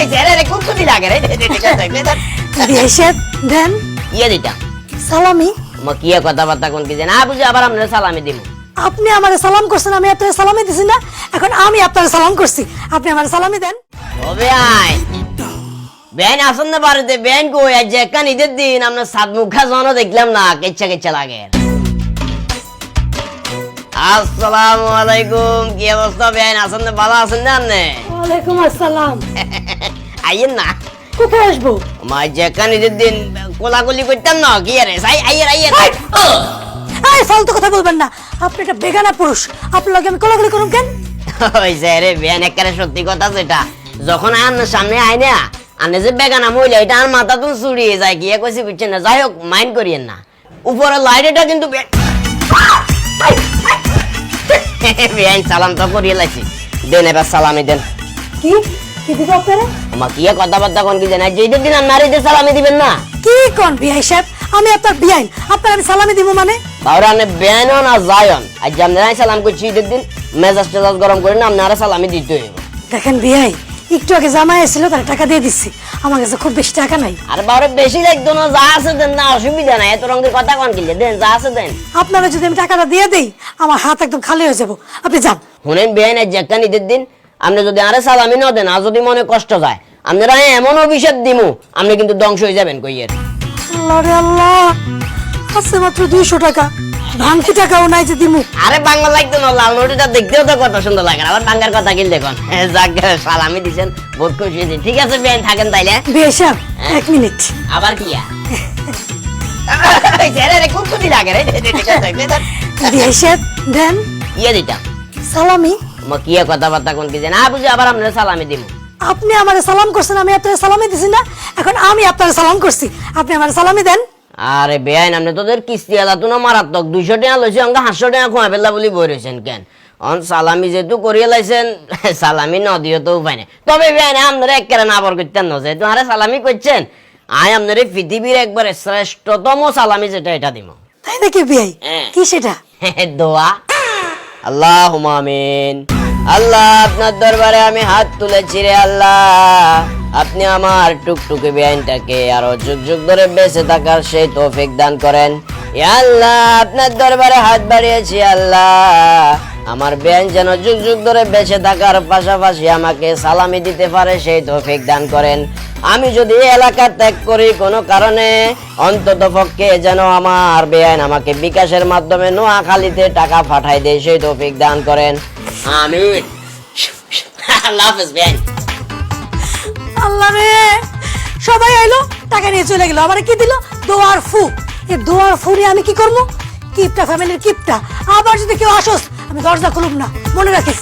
রে লাগে রে দেন। ইয়ে দিতাম সালামি। মা কি কথাবার্তা কোন কি জানা? বুঝে আবার আমরা সালামি দিব আপনি আমারে সালাম করছেন আমি আপনার সালামি দিছি না। এখন আমি আপনার সালাম করছি। আপনি আমার সালামি দেন। তবে আয়। বেন আসন না বাড়িতে। বেন কই? আজ একান ঈদের দিন আমরা সাত মুখা জনও দেখলাম না কেচ্ছা কেচ্ছা লাগে। আসসালামু আলাইকুম। কি অবস্থা বেন? আসন না ভালো আছেন না আপনি? ওয়ালাইকুম আসসালাম। আইয়েন না। কোথায় আসব? মা যেখান ঈদের দিন কোলাকুলি করতাম না কি আরে সাই আইয়ের আইয়ের এই ফালতু কথা বলবেন না। আপনি একটা বেগানা পুরুষ। আপনার লগে আমি কোলাগুলি করুন কেন? ওই যে রে বেন একেবারে সত্যি কথা যেটা। যখন আন্নার সামনে আয় না আনে যে বেগানা মহিলা এটা আর মাথা তো চুরিয়ে যায় কি কইছি বুঝছেন না? যাই হোক মাইন্ড করিয়েন না। উপরে লাইটটা কিন্তু বে- বেআইন সালাম তো করিয়ে লাইছি। দেন এবার সালামি দেন। কি? কি দিব আপনারা? আমার কি কথাবার্তা কোন কি জানা? যে দিন আর ঈদের সালামি দিবেন না? কি কোন বিআই সাহেব? আমি আপনার বিআইন আপনার আমি সালামি দিব মানে? তাহলে আপনি বেআইন না যায়ন আজ আপনারাই সালাম করছি ঈদের দিন। মেজাজ টেজাজ গরম করে না আপনারা সালামি দিতে হইব। দেখেন বিআই একটু আগে জামাই এসেছিল তার টাকা দিয়ে দিচ্ছি। আমার কাছে খুব বেশি টাকা নাই। আর বারে বেশি লাগতো না যা আছে দেন না অসুবিধা নাই। এত রঙের কথা কোন দেন যা আছে দেন। আপনারা যদি আমি টাকাটা দিয়ে দেই আমার হাত একদম খালি হয়ে যাব। আপনি যান। শুনেন বেআইন আজ একটা ঈদের দিন আপনি যদি আরে সালামি না দেন আর যদি মনে কষ্ট যায় আপনারা এমন অভিশাপ দিমু আপনি কিন্তু ধ্বংস হয়ে যাবেন কইয়ের। আল্লাহ রে আল্লাহ আছে মাত্র দুইশো টাকা। ভাঙতি টাকাও নাই যে দিমু। আরে বাংলা লাগতো না লাল নোটিটা দেখতেও তো কত সুন্দর লাগে আবার বাংলার কথা কিল দেখুন? যাক সালামি দিছেন বহুত খুশি হয়েছি। ঠিক আছে বেন থাকেন তাইলে। বিয়ে সাহেব এক মিনিট। আবার কি আর? ইয়ে সালামি। মা কি কথাবার্তা কোন কি জানা? বুঝে আবার আমরা সালামি দিব আপনি আমার সালাম করছেন আমি আপনার সালামি দিছি না। এখন আমি আপনার সালাম করছি। আপনি আমার সালামি দেন। আরে বেআইন আপনি তোদের কিস্তি আলা তো না মারাত্মক। দুইশো টাকা লইছে অঙ্ক হাঁসশো টাকা খোয়া পেলা বলি বই রয়েছেন কেন? অন সালামি যেহেতু করিয়ে লাইছেন সালামি ন দিও তো উপায় নেই। তবে বেআইন আপনারা একেবারে না বর করতেন না যেহেতু আরে সালামি করছেন আয় আপনার পৃথিবীর একবারে শ্রেষ্ঠতম সালামি যেটা এটা দিব তাই নাকি বিয়াই? হ্যাঁ। কি সেটা? দোয়া। আল্লাহ আমিন। আল্লাহ আপনার দরবারে আমি হাত তুলেছি রে আল্লাহ। আপনি আমার টুকটুকে বেআইনটাকে আরও যুগ যুগ ধরে বেঁচে থাকার সেই তৌফিক দান করেন। আল্লাহ, আপনার দরবারে হাত বাড়িয়েছি আল্লাহ। আমার বেআইন যেন যুগ যুগ ধরে বেঁচে থাকার পাশাপাশি আমাকে সালামি দিতে পারে, সেই তৌফিক দান করেন। আমি যদি এলাকা ত্যাগ করি, কোনো কারণে অন্তত পক্ষে যেন আমার বেআইন আমাকে বিকাশের মাধ্যমে নোয়াখালীতে টাকা পাঠাই দেয়, সেই তৌফিক দান করেন। আমিন। আল্লাহ রে, সবাই টাকা নিয়ে চলে গেল। আমার কি দিল? দোয়ার ফু। এই দোয়ার ফু আমি কি করব? কিপটা ফ্যামিলির কিপটা। আবার যদি কেউ আসোস আমি দরজা খুলুম না। মনে রাখিস।